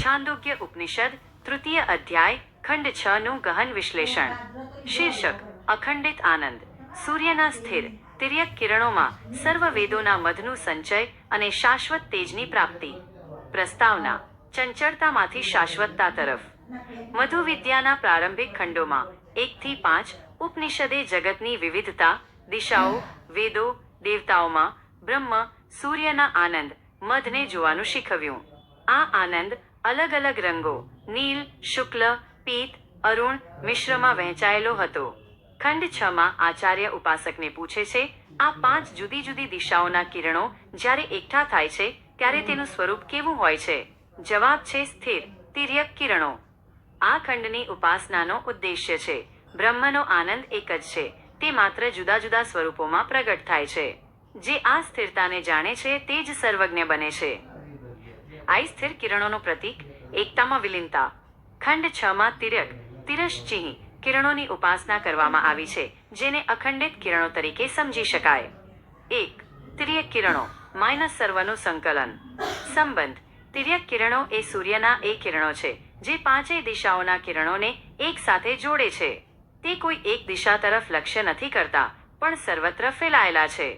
છાંદોગ્ય ઉપનિષદ તૃતીય અધ્યાય ખંડ છ નું ગહન વિશ્લેષણ શીર્ષક અખંડિત આનંદ સૂર્યના સ્થિર તિર્યક કિરણોમાં સર્વ વેદોના મધનું સંચય અને શાશ્વત તેજની પ્રાપ્તિ પ્રસ્તાવના ચંચળતામાંથી શાશ્વતતા તરફ મધુ વિદ્યાના પ્રારંભિક ખંડોમાં એકથી પાંચ ઉપનિષદે જગતની વિવિધતા દિશાઓ વેદો દેવતાઓમાં બ્રહ્મ સૂર્યના આનંદ મધને જોવાનું શીખવ્યું આ આનંદ અલગ અલગ રંગો, નીલ, શુક્લ, પીત, અરુણ મિશ્રમાં વહેંચાયેલો હતો. ખંડ છ માં આચાર્ય ઉપાસકને પૂછે છે, આ પાંચ જુદી જુદી દિશાઓના કિરણો જ્યારે એકઠા થાય છે, ત્યારે તેનું સ્વરૂપ કેવું હોય છે? જવાબ છે સ્થિર, તિર્યક કિરણો. આ ખંડની ઉપાસનાનો ઉદ્દેશ્ય છે. બ્રહ્મનો આનંદ એક જ છે, તે માત્ર જુદા જુદા સ્વરૂપોમાં પ્રગટ થાય છે. જે આ સ્થિરતાને જાણે છે, તે જ સર્વજ્ઞ બને છે. આ સ્થિર કિરણોનું પ્રતીક, એકતામાં વિલીનતા. ખંડ છ માં તિરક તિરશ્ચિહ કિરણોની ઉપાસના કરવામાં આવી છે, જેને અખંડિત કિરણો તરીકે સમજી શકાય. એક તિર્યક કિરણો, માઇનસ સર્વનું સંકલન. સંબંધ તિર્યક કિરણો એ સૂર્યના એ કિરણો છે, જે પાંચેય દિશાઓના કિરણોને એક સાથે જોડે છે. તે કોઈ એક દિશા તરફ લક્ષ્ય નથી કરતા, પણ સર્વત્ર ફેલાયેલા છે.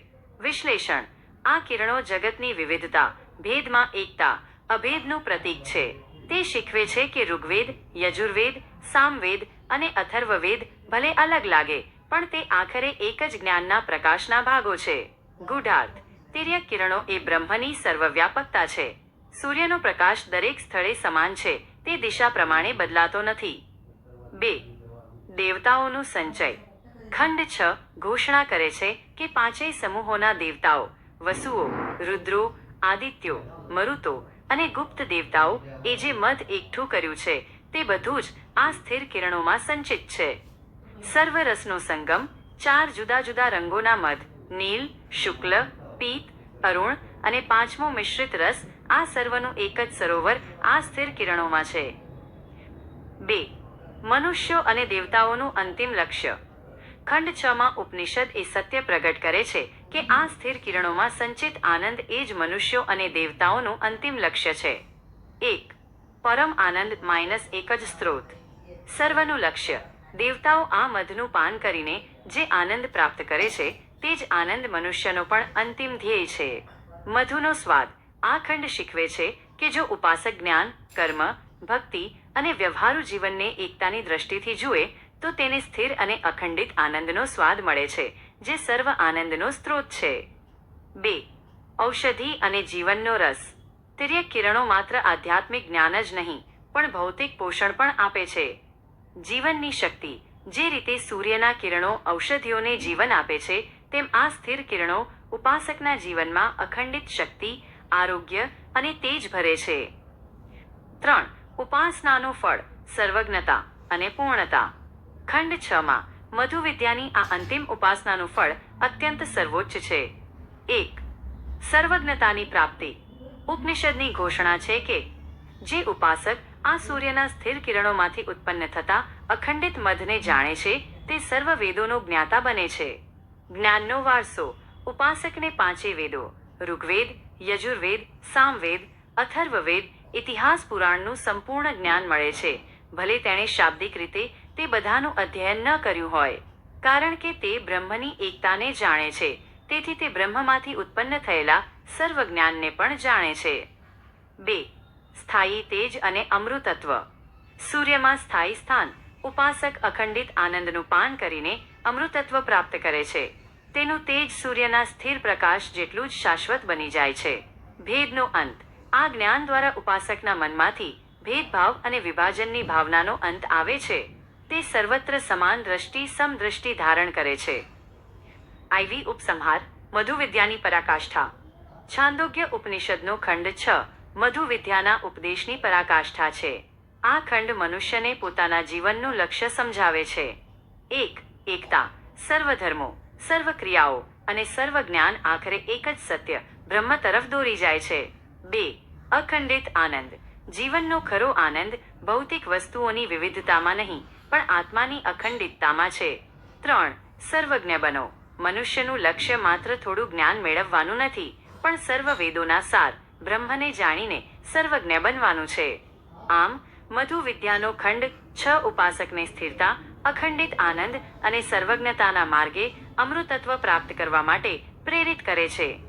વિશ્લેષણ, આ કિરણો જગતની વિવિધતા, ભેદમાં એકતા અભેદનું પ્રતીક છે. તે શીખવે છે કે ઋગ્વેદ, યજુર્વેદ, સામવેદ અને અથર્વવેદ ભલે અલગ લાગે, પણ તે આખરે એક જ જ્ઞાનના પ્રકાશના ભાગો છે. ગુઢાર્થ તિર્ય કિરણો એ બ્રહ્મની સર્વવ્યાપકતા છે. સૂર્યનો પ્રકાશ દરેક સ્થળે સમાન છે, તે દિશા પ્રમાણે બદલાતો નથી. બે, દેવતાઓનું સંચય. ખંડ છ ઘોષણા કરે છે કે પાંચેય સમૂહોના દેવતાઓ, વસુઓ, રુદ્રો, આદિત્યો, મરુતો અને ગુપ્ત દેવતાઓ એ જે મધ એકઠું કર્યું છે, તે બધું જ આ સ્થિર કિરણોમાં સંચિત છે. સર્વરસનો સંગમ ચાર જુદા જુદા રંગોના મધ, નીલ, શુક્લ, પીત, અરુણ અને પાંચમો મિશ્રિત રસ આ સર્વનું એક જ સરોવર આ સ્થિર કિરણોમાં છે. બે, મનુષ્યો અને દેવતાઓનું અંતિમ લક્ષ્ય. ખંડ છ માં ઉપનિષદ એ સત્ય પ્રગટ કરે છે કે આ સ્થિર કિરણોમાં સંચિત આનંદ એ જ મનુષ્યો અને દેવતાઓનું અંતિમ લક્ષ્ય છે. એક, પરમ આનંદ માઇનસ એક જ સ્ત્રોત. સર્વનું લક્ષ્ય. દેવતાઓ આ મધનું પાન કરીને જે આનંદ પ્રાપ્ત કરે છે, તે જ આનંદ મનુષ્યનો પણ અંતિમ ધ્યેય છે. મધુનો સ્વાદ. આ ખંડ શીખવે છે કે જો ઉપાસક જ્ઞાન, કર્મ, ભક્તિ અને વ્યવહારુ જીવનને એકતાની દ્રષ્ટિથી જુએ, તો તેને સ્થિર અને અખંડિત આનંદનો સ્વાદ મળે છે. જે સર્વ આનંદનો સ્ત્રોત છે. બે, ઔષધિ અને જીવનનો રસ. તિર્યક કિરણો માત્ર આધ્યાત્મિક જ્ઞાન જ નહીં, પણ ભૌતિક પોષણ પણ આપે છે. જીવનની શક્તિ, જે રીતે સૂર્યના કિરણો ઔષધિઓને જીવન આપે છે, તેમ આ સ્થિર કિરણો ઉપાસકના જીવનમાં અખંડિત શક્તિ, આરોગ્ય અને તેજ ભરે છે. ત્રણ, ઉપાસનાનું ફળ, સર્વજ્ઞતા અને પૂર્ણતા. ખંડ છ માં મધુ વિદ્યાની આ અંતિમ ઉપાસનાનું ફળ અત્યંત સર્વોચ્ચ છે. એક, સર્વજ્ઞતાની પ્રાપ્તિ. ઉપનિષદની ઘોષણા છે કે, જે ઉપાસક આ સૂર્યના સ્થિર કિરણોમાંથી ઉત્પન્ન થતા અખંડિત મધને જાણે છે, તે સર્વ વેદોનો જ્ઞાતા બને છે. જ્ઞાનનો વારસો. ઉપાસકને પાંચે વેદો. ઋગ્વેદ, યજુર્વેદ, સામવેદ, અથર્વવેદ, ઇતિહાસ પુરાણનું સંપૂર્ણ જ્ઞાન મળે છે. ભલે તેણે શાબ્દિક રીતે તે બધાનું અધ્યયન ન કર્યું હોય. કારણ કે તે બ્રહ્મની એકતાને જાણે છે. તેથી તે બ્રહ્મમાંથી ઉત્પન્ન થયેલા સર્વ જ્ઞાનને પણ જાણે છે. બે. સ્થાયી તેજ અને અમૃતત્વ. સૂર્યમાં સ્થાયી સ્થાન, ઉપાસક અખંડિત આનંદનું પાન કરીને અમૃતત્વ પ્રાપ્ત કરે છે. તેનું તેજ સૂર્યના સ્થિર પ્રકાશ જેટલું જ શાશ્વત બની જાય છે. ભેદનો અંત. આ જ્ઞાન દ્વારા ઉપાસકના મનમાંથી ભેદભાવ અને વિભાજનની ભાવનાનો અંત આવે છે. તે સર્વત્ર સમાન દ્રષ્ટિ સમદ્રષ્ટિ ધારણ કરે છે. આઈવી ઉપસંહાર, મધુવિદ્યાની પરાકાષ્ઠા. છાંદોગ્ય ઉપનિષદનો ખંડ છ, મધુવિદ્યાના ઉપદેશની પરાકાષ્ઠા છે. આ ખંડ મનુષ્યને પોતાના જીવનનું લક્ષ્ય સમજાવે છે. એક, એકતા, સર્વધર્મો, સર્વક્રિયાઓ સર્વ ક્રિયાઓ અને સર્વ જ્ઞાન આખરે એક જ સત્ય, બ્રહ્મ તરફ દોરી જાય છે. બે, અખંડિત આનંદ. જીવનનો ખરો આનંદ ભૌતિક વસ્તુઓની વિવિધતામાં નહીં પણ આત્માની અખંડિતતામાં છે. ત્રણ, સર્વજ્ઞ બનો. મનુષ્યનું લક્ષ્ય માત્ર થોડું જ્ઞાન મેળવવાનું નથી, પણ સર્વ વેદોના સાર, બ્રહ્મને જાણીને સર્વજ્ઞ બનવાનું છે. આમ મધુ વિદ્યાનો ખંડ છ ઉપાસકને સ્થિરતા, અખંડિત આનંદ અને સર્વજ્ઞતાના માર્ગે અમૃતત્વ પ્રાપ્ત કરવા માટે પ્રેરિત કરે છે.